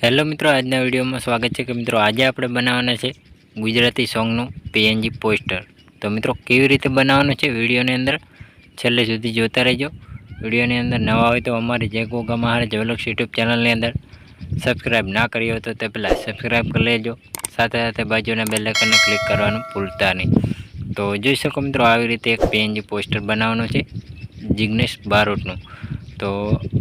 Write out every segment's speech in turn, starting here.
Hello મિત્રો, આજના વિડીયોમાં સ્વાગત છે કે મિત્રો આજે આપણે બનાવવાના છે ગુજરાતી સોંગનું પીએનજી પોસ્ટર તો મિત્રો, કેવી રીતે બનાવવાનું છે વિડીયોની અંદર છેલ્લે સુધી જોતા રહેજો. વિડીયોની અંદર નવા હોય તો અમારી જે ગોગા મહારાજ જવલક્ષ યુટ્યુબ ચેનલની અંદર સબસ્ક્રાઈબ ના કરી હોય તો તે પહેલાં સબસ્ક્રાઈબ કરી લેજો. સાથે સાથે બાજુના લેકરને ક્લિક કરવાનું ભૂલતા નહીં. તો જોઈ શકો મિત્રો, આવી રીતે એક પીએનજી પોસ્ટર બનાવવાનું છે જિગ્નેશ બારોટનું. તો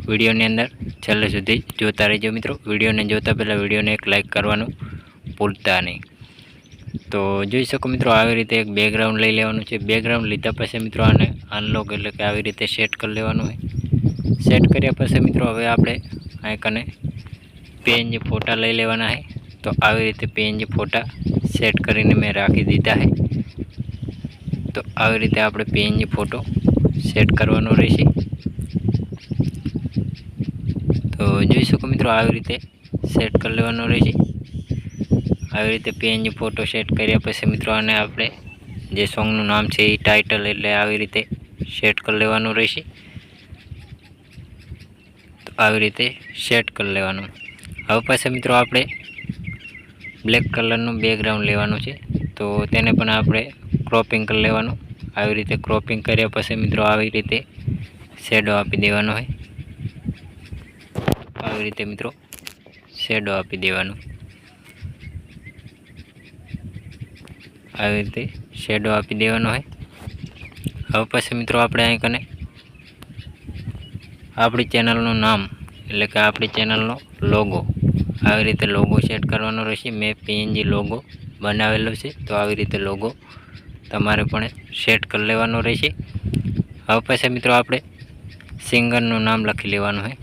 વિડીયોની અંદર છેલ્લે સુધી જોતા રહેજો મિત્રો. વિડીયોને જોતા પહેલાં વિડીયોને એક લાઇક કરવાનું ભૂલતા નહીં. તો જોઈ શકો મિત્રો, આવી રીતે એક બેકગ્રાઉન્ડ લઈ લેવાનું છે. બેકગ્રાઉન્ડ લીધા પછી મિત્રો આને અનલોક એટલે કે આવી રીતે સેટ કરી લેવાનું હોય. સેટ કર્યા પછી મિત્રો હવે આપણે અહીં કને જે ફોટા લઈ લેવાના છે. તો આવી રીતે પીએનજી ફોટા સેટ કરીને મેં રાખી દીધા છે. તો આવી રીતે આપણે પીએનજી ફોટો સેટ કરવાનો રહેશે. તો જોઈ શકો મિત્રો આવી રીતે સેટ કરી લેવાનું રહેશે. આવી રીતે પીએનજી ફોટો સેટ કર્યા પછી મિત્રો આને આપણે જે સોંગનું નામ છે એ ટાઇટલ એટલે આવી રીતે સેટ કરી લેવાનું રહેશે. તો આવી રીતે સેટ કરી લેવાનું. હવે પાછા મિત્રો આપણે બ્લેક કલરનું બેકગ્રાઉન્ડ લેવાનું છે. તો તેને પણ આપણે ક્રોપિંગ કરી લેવાનું. આવી રીતે ક્રોપિંગ કર્યા પછી મિત્રો આવી રીતે શેડો આપી દેવાનો હોય. આવી રીતે મિત્રો શેડો આપી દેવાનું. આવી રીતે શેડો આપી દેવાનો હોય. હવે પછી મિત્રો આપણે અહીં કને આપણી ચેનલનું નામ એટલે કે આપણી ચેનલનો લોગો આવી રીતે લોગો સેટ કરવાનો રહેશે. મેં પીએનજી લોગો બનાવેલો છે તો આવી રીતે લોગો તમારે પણ સેટ કરી લેવાનો રહેશે. હવે પછી મિત્રો આપણે સિંગરનું નામ લખી લેવાનું હોય.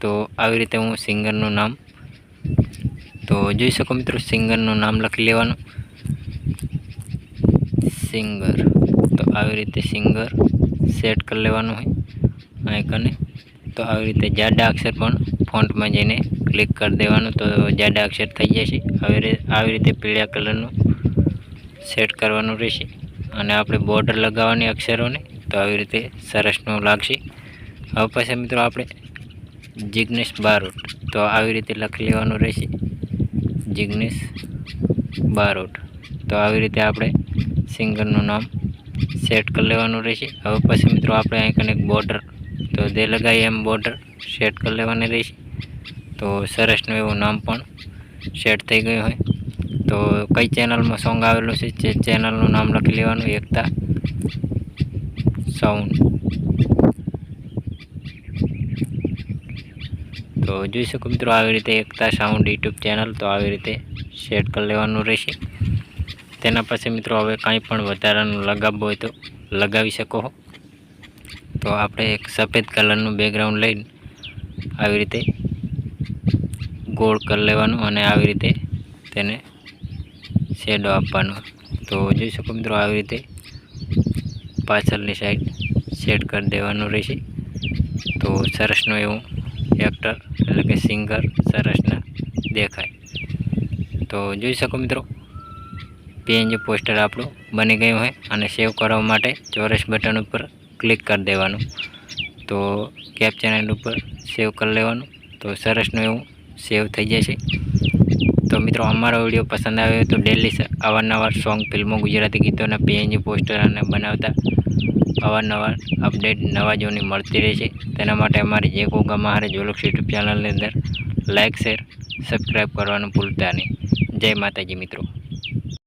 તો આવી રીતે હું સિંગરનું નામ તો જોઈ શકો મિત્રો સિંગરનું નામ લખી લેવાનું. સિંગર. તો આવી રીતે સિંગર સેટ કરી લેવાનું હોય અહીં કને તો આવી રીતે જાડા અક્ષર પણ ફોન્ટમાં જઈને ક્લિક કરી દેવાનું તો જાડા અક્ષર થઈ જશે. આવી આવી રીતે પીળા કલરનું સેટ કરવાનું રહેશે. અને આપણે બોર્ડર લગાવવાની અક્ષરોને તો આવી રીતે સરસનું લાગશે. હવે પછી મિત્રો આપણે જિગ્નેશ બારોટ. તો આવી રીતે લખી લેવાનું રહેશે. જિગ્નેશ બારોટ. તો આવી રીતે આપણે સિંગરનું નામ સેટ કરી લેવાનું રહેશે. હવે પછી મિત્રો આપણે અહીં કનેક બોર્ડર તો જે લગાવીએ એમ બોર્ડર સેટ કરી લેવાની રહેશે. તો સરસનું એવું નામ પણ સેટ થઈ ગયું હોય. તો કઈ ચેનલમાં સોંગ આવેલું છે? જે ચેનલનું નામ લખી લેવાનું? એકતા સાઉન્ડ તો જોઈ શકો મિત્રો આવી રીતે એકતા સાઉન્ડ યુટ્યુબ ચેનલ તો આવી રીતે સેટ કરી લેવાનું રહેશે. તેના પછી મિત્રો હવે કાંઈ પણ વધારાનું લગાવવું હોય તો લગાવી શકો તો આપણે એક સફેદ કલરનું બેકગ્રાઉન્ડ લઈને આવી રીતે ગોળ કરી લેવાનું અને આવી રીતે તેને શેડો આપવાનો. તો જોઈ શકો મિત્રો આવી રીતે પાછળની સાઈડ સેટ કરી દેવાનું રહેશે. તો સરસનું એવું એક્ટર એટલે કે સિંગર સરસના દેખાય. તો જોઈ શકો મિત્રો, પીએનજી પોસ્ટર આપણું બની ગયું હોય અને સેવ કરવા માટે ચોરસ બટન ઉપર ક્લિક કરી દેવાનું. તો કેપ ચેનલ ઉપર સેવ કરી લેવાનું. તો સરસનું એવું સેવ થઈ જશે. તો મિત્રો, અમારો વીડિયો પસંદ આવ્યો તો ડેલી અવારનવાર સોંગ ફિલ્મો ગુજરાતી ગીતોના પીએનજી પોસ્ટર અને બનાવતા અવારનવાર અપડેટ નવા જોની મળતી રહેશે તેના માટે અમારી જે કોગામાં હારે જોલક્ષ યુટ્યુબ ચેનલની અંદર લાઇક શેર સબસ્ક્રાઈબ કરવાનું ભૂલતા નહીં. જય માતાજી મિત્રો.